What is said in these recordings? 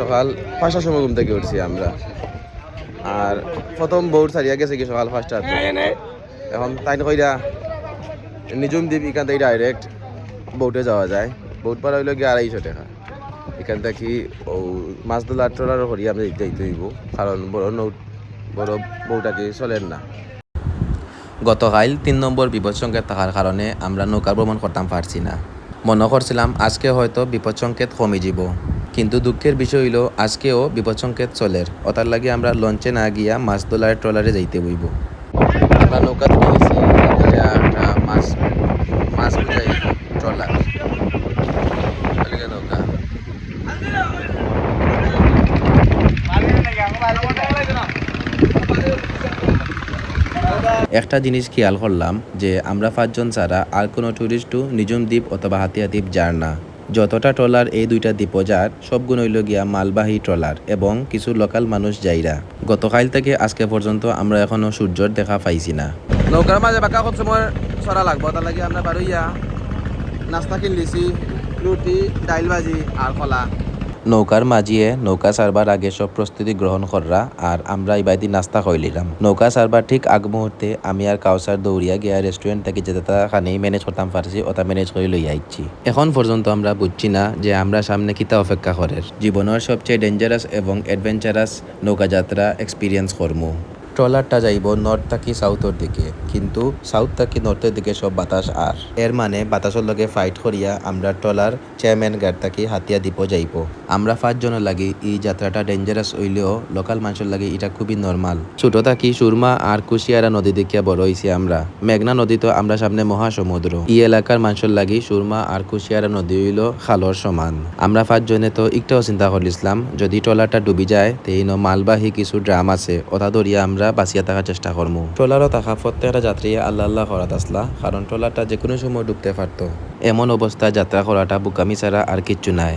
সকাল পাঁচটার সময় ঘুম থেকে উঠছি আমরা। আর প্রথম বউর সারিয়া গেছে কি সকাল পাঁচটা এখন তাই কইরা নিজুম দ্বীপ এখান থেকে ডাইরেক্ট বোটে যাওয়া যায়। বোট পার হইলে গিয়ে আড়াইশো টাকা। এখান থেকে ও মাছ তোলার ট্রলার করি আমরা দিতে দিতে হইব। কারণ বড় নৌ বড় বউটাকে চলেন না। গতকাল তিন নম্বর বিপদ সংকেত থাকার কারণে আমরা নৌকা ভ্রমণ করতাম পারছি না। মনে করছিলাম আজকে হয়তো বিপদ সংকেত কমে যাব। কিন্তু দুঃখের বিষয় হইল, আজকেও বিপদ সংকেত চলের ওটার লাগে আমরা লঞ্চে না গিয়া মাছ তোলার ট্রলারে যাইতে বইব আমরা নৌকা তুলে গেছি একটা মাছ মাছ ট্রলার। একটা জিনিস খেয়াল করলাম যে, আমরা পাঁচজন ছাড়া আর কোনো ট্যুরিস্টও নিজম দ্বীপ অথবা হাতিয়া দ্বীপ যার না। যতটা ট্রলার এই দুইটা দ্বীপ যার, সবগুণ হইল গিয়া মালবাহী ট্রলার এবং কিছু লোকাল মানুষ যাইরা। গতকাল থেকে আজকে পর্যন্ত আমরা এখনও সূর্যর দেখা পাইছি না। নৌকার মাঝে বাঁকা খুব সময় সরা লাগবো, তার লাগে আমরা বারোইয়া, নাস্তা কিনলিছি, রুটি, ডাইল ভাজি আর কলা। নৌকার মাঝিয়ে নৌকা সারবার আগে সব প্রস্তুতি গ্রহণ কররা আর আমরা ইবাদি নাস্তা খাইলিলাম নৌকা সারবার ঠিক আগ মুহূর্তে আমি আর কাউসার দৌড়িয়া গিয়া রেস্টুরেন্ট থেকে যেতে খানেই ম্যানেজ করতাম পারছি ওটা ম্যানেজ করে লই আইছি। এখন পর্যন্ত আমরা বুঝছি না যে আমরা সামনে কিতা অপেক্ষা করের। জীবনের সবচেয়ে ডেঞ্জারাস এবং অ্যাডভেঞ্চারাস নৌকা যাত্রা এক্সপিরিয়েন্স করমু। ট্রলারটা যাইব নর্থ থাকি সাউথের দিকে। কিন্তু সাউথ থাকি নর্থের দিকে সব বাতাস আর। এর মানে বাতাসের লগে ফাইট করিয়া আমরা ট্রলার চেয়ারম্যান গাড় থাকি হাতিয়া দ্বীপ যাইব। আমরা পাঁচজনের লাগি এই যাত্রাটা ডেঞ্জারাস হইলেও লোকাল মানুষের লাগে এটা খুবই নর্মাল ছোট থাকি সুরমা আর কুশিয়ারা নদী দেখিয়া বড় হইছি আমরা। মেঘনা নদী তো আমরা সামনে মহাসমুদ্র। এই এলাকার মানুষের লাগি সুরমা আর কুশিয়ারা নদী হইল খালর সমান। আমরা পাঁচজনে তো একটাও চিন্তা করলিছিলাম, যদি ট্রলারটা ডুবি যায় তেইন মালবাহী কিছু ড্রাম আছে, ওটা ধরিয়া আমরা বাঁচিয়া থাকার চেষ্টা করব ট্রলারও থাকা প্রত্যেকটা যাত্রী আল্লাহ আল্লাহ করাত আসলা কারণ ট্রলারটা যে কোনো সময় ডুবতে পারতো। এমন অবস্থায় যাত্রা করাটা বুকামি ছাড়া আর কিচ্ছু নাই।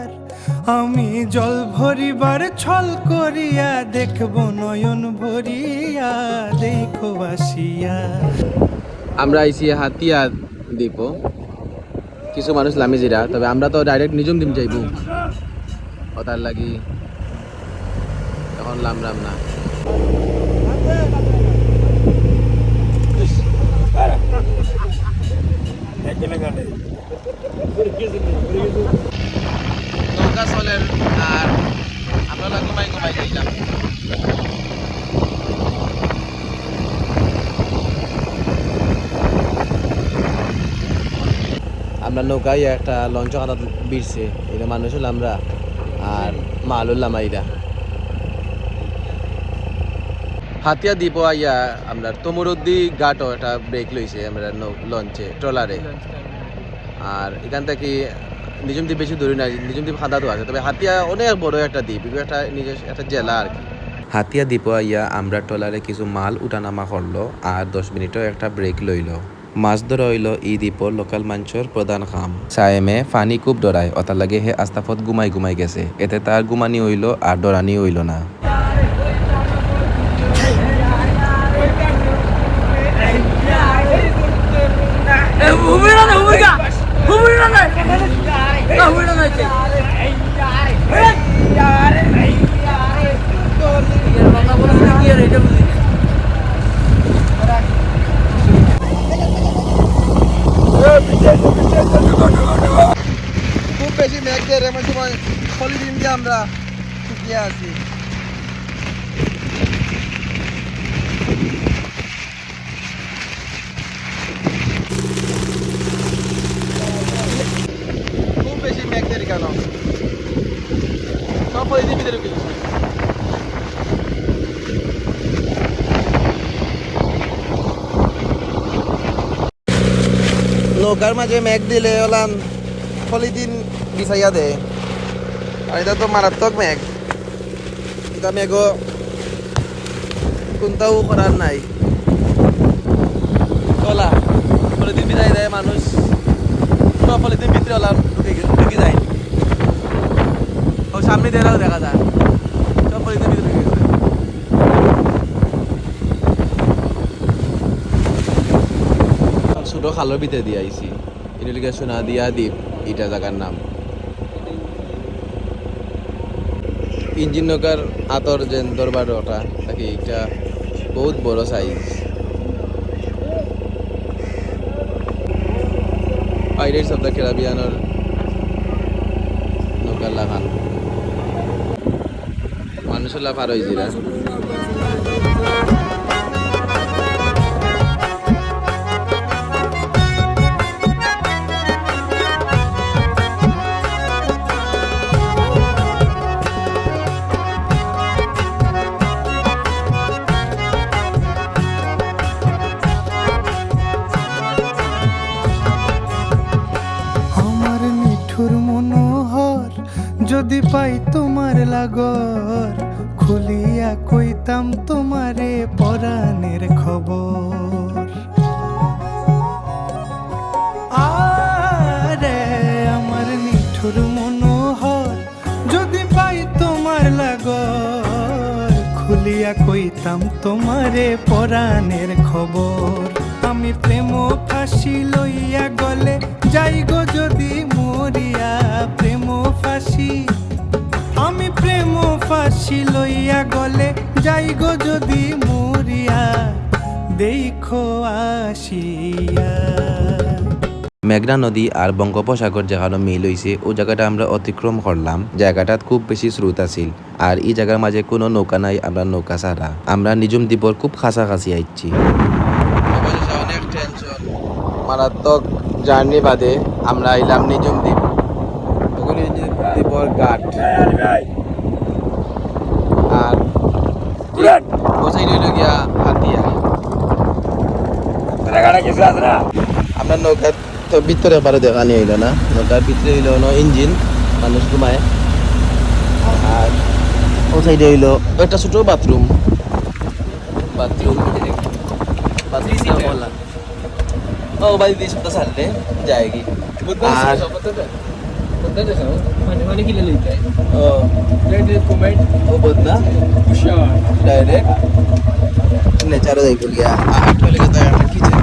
আমি জল ভরিবার ছল করিয়া দেখব নয়ন ভরিয়া, দেখো আসিয়া। আমরা আইসি হাতিয়া দ্বীপ। কিছু মানুষ লামিজিরা, তবে আমরা তো ডাইরেক্ট নিজম দিম যাইব। কথার লাগি এখন লামরাম না নৌকা চলের আর আমরা ঘুমাই ঘুমাই যাইলাম আমরা নৌকায় একটা লঞ্চ খাতা বিরছে এটা মানুষ হলো আমরা আর মাল হলাম আইরা হাতিয়া দ্বীপ আইয়া আমরা তমরুদ্দি ঘাটও একটা ব্রেক লইছে আমরা লঞ্চে, ট্রলারে। আর এখান থেকে নিজম দ্বীপ বেশি দূরে না নিজম দ্বীপ খাদা তো আছে, তবে হাতিয়া অনেক বড় একটা দ্বীপ একটা নিজের একটা জেলা আর কি। হাতিয়া দ্বীপ আইয়া আমরা ট্রলারে কিছু মাল উঠানামা করল আর দশ মিনিটও একটা ব্রেক লইল। মাছ ধরা হইল ই দ্বীপর লোকাল মানুষের প্রধান খাম সায়েমে ফানি খুব ডরায় অতার লাগে হে আস্তাফত ঘুমাই ঘুমাই গেছে এতে তার ঘুমানি হইল আর ডরানি হইল না বেশি মেঘ দিয়ে এমন সময় পলিথিন দিয়ে আমরা শুকিয়ে আছি। খুব বেশি মেঘ দিয়ে কেন? সব নৌকার মাঝে মেঘ দিলে ওলান পলিথিন বিছাইয়া দে। আর এটা তো মারাত্মক মেঘ। এটা মেঘ কোনটাও করার নাই। ওলা পলিথিন বিছাই দেয় মানুষ। সব পলিথিন ভিতরে ওলা ঢুকে ঢুকে যায়। ও সামনে দেখাও দেখা যায়। সব পলিথিন ভিতরে ঢুকে গেছে ছোট খালের ভিতরে দিয়ে আইছি এটা লিখে সোনা দিয়া দ্বীপ এটা জায়গার নাম। ইঞ্জিন নৌকার আতর যে দরবার ওটা নাকি এটা বহুত বড় সাইজ পাইরেটস অফ দ্য ক্যারাবিয়ানোর নৌকার লাগান মানুষের লাভ আর হয়েছিল যদি পাই তোমার লাগর, খুলিয়া কইতাম তোমারে পরাণের খবর। আরে আমার মিঠুর মনোহর, যদি পাই তোমার লাগর, খুলিয়া কইতাম তোমারে পরাণের খবর। আমি প্রেম ফাঁসি লইয়া গলে যাই গো যদি মরিয়া, প্রেম ফাঁসি। আমি প্রেম ফাঁসি লইয়া গলে যাই গো যদি মরিয়া, দেখো আসিয়া। মেঘনা নদী আর বঙ্গোপসাগর যেখানে মিল হইছে, ও জায়গাটা আমরা অতিক্রম করলাম। জায়গাটাত খুব বেশি স্রোত আছিল, আর এই জায়গার মাঝে কোনো নৌকা নাই, আমরা নৌকা ছাড়া। আমরা নিজম দ্বীপর খুব কাছাকাছি আইছি মারাত্মক জার্নি বাদে আমরা আইলাম নিজম দ্বীপ। দ্বীপর ঘাট। আর বসাই রইল গিয়া হাতিয়া। আমরা নৌকার তো ভিতরে পারে দেখা নিয়ে হইল না। নৌকার ভিতরে হইল না ইঞ্জিন মানুষ ঘুমায়। আর ও সাইডে হইল একটা ছোট বাথরুম। বাথরুম। বাথরুম। নেচারও গিয়া একটা কিচেন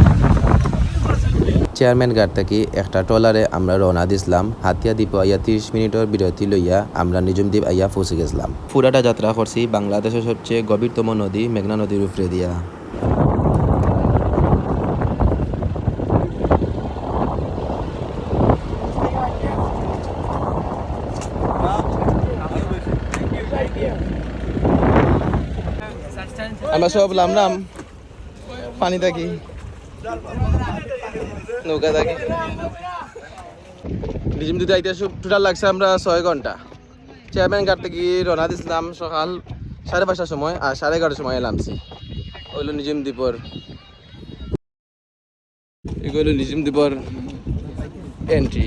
চেয়ারম্যান গার্ড থেকে একটা ট্রলারে আমরা রওনা দিছিলাম হাতিয়া দ্বীপ আইয়া তিরিশ মিনিটের বিরতি লইয়া আমরা নিজম দ্বীপ আইয়া পৌঁছে গেছিলাম পুরাটা যাত্রা করছি বাংলাদেশের সবচেয়ে গভীরতম নদী মেঘনা নদীর উপরে দিয়া আমরা সব লামলাম পানি থাকি। নৌকা থাকি। ডিজিম দিতে আইতে টোটাল লাগছে আমরা ছয় ঘণ্টা। চেয়ারম্যান ঘাট থেকে রওনা দিছিলাম সকাল সাড়ে পাঁচটার সময় আর সাড়ে এগারোটার সময় এলামছি ওইলো নিজিম দ্বীপর এগুলো নিজিম দ্বীপর এন্ট্রি